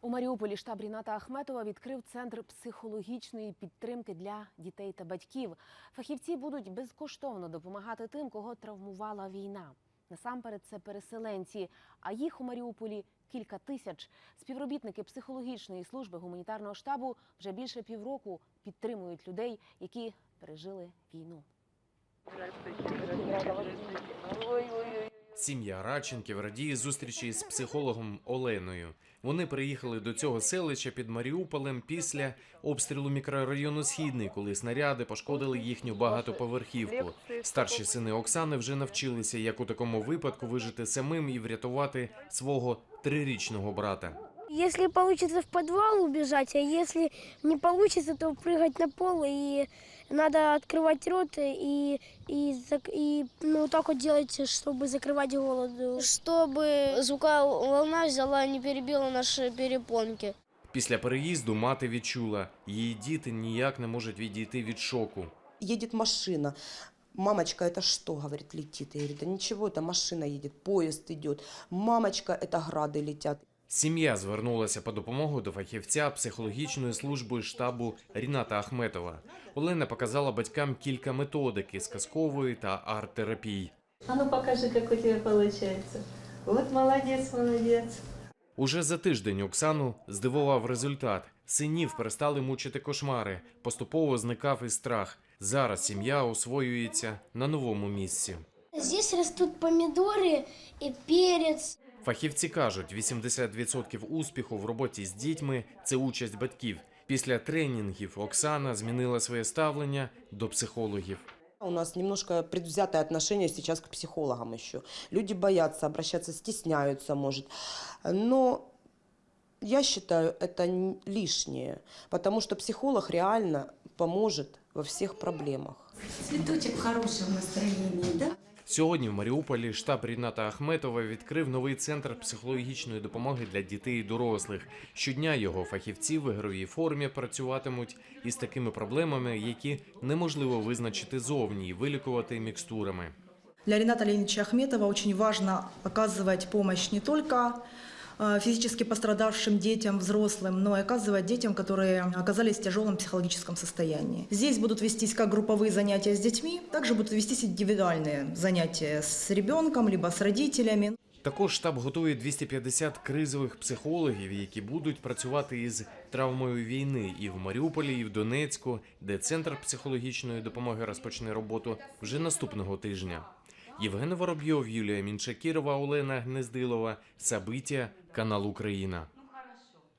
У Маріуполі штаб Ріната Ахметова відкрив центр психологічної підтримки для дітей та батьків. Фахівці будуть безкоштовно допомагати тим, кого травмувала війна. Насамперед, це переселенці, а їх у Маріуполі кілька тисяч. Співробітники психологічної служби гуманітарного штабу вже більше півроку підтримують людей, які пережили війну. Сім'я Радченків радіє зустрічі з психологом Оленою. Вони приїхали до цього селища під Маріуполем після обстрілу мікрорайону Східний, коли снаряди пошкодили їхню багатоповерхівку. Старші сини Оксани вже навчилися, як у такому випадку вижити самим і врятувати свого трирічного брата. Если получится в подвал убежать, а если не получится, то прыгать на пол и надо открывать рот и, и, зак- и ну, так вот делать, чтобы закрывать голову. Чтобы звуковая волна взяла и не перебила наши перепонки. Після переїзду мати відчула, її діти ніяк не можуть відійти від шоку. едет машина. Мамочка, это что, говорит, летит? Я говорю, да ничего, это машина едет, поезд идет. Мамочка, это грады летят. Сім'я звернулася по допомогу до фахівця психологічної служби штабу Ріната Ахметова. Олена показала батькам кілька методик із казкової та арт-терапій. А ну покажи, как у тебя получается. Вот молодец, молодец. Уже за тиждень Оксану здивував результат. Синів перестали мучити кошмари. Поступово зникав і страх. Зараз сім'я освоюється на новому місці. Здесь растут помидоры и перец. Фахівці кажуть, 80% успіху в роботі з дітьми це участь батьків. Після тренінгів Оксана змінила своє ставлення до психологів. У нас немножко предвзятое отношение сейчас к психологам еще. Люди боятся обращаться, стесняются, может. Но я считаю, это лишнее, потому что психолог реально поможет во всех проблемах. Цветочек в хорошем настроении, да? Сьогодні в Маріуполі штаб Ріната Ахметова відкрив новий центр психологічної допомоги для дітей і дорослих. Щодня його фахівці в ігровій формі працюватимуть із такими проблемами, які неможливо визначити зовні і вилікувати мікстурами. Для Ріната Леонидовича Ахметова очень важно оказывать помощь не только физически пострадавшим детям, взрослым, но и оказывать детям, которые оказались в тяжелом психологическом состоянии. Здесь будут вестись как групповые занятия с детьми, также будут вестись индивидуальные занятия с ребенком, либо с родителями. Також штаб готує 250 кризових психологів, які будуть працювати із травмою війни і в Маріуполі, і в Донецьку, де центр психологічної допомоги розпочне роботу вже наступного тижня. Євген Воробйов, Юлія Мінчакірова, Олена Гнездилова, Сабиття, канал Україна.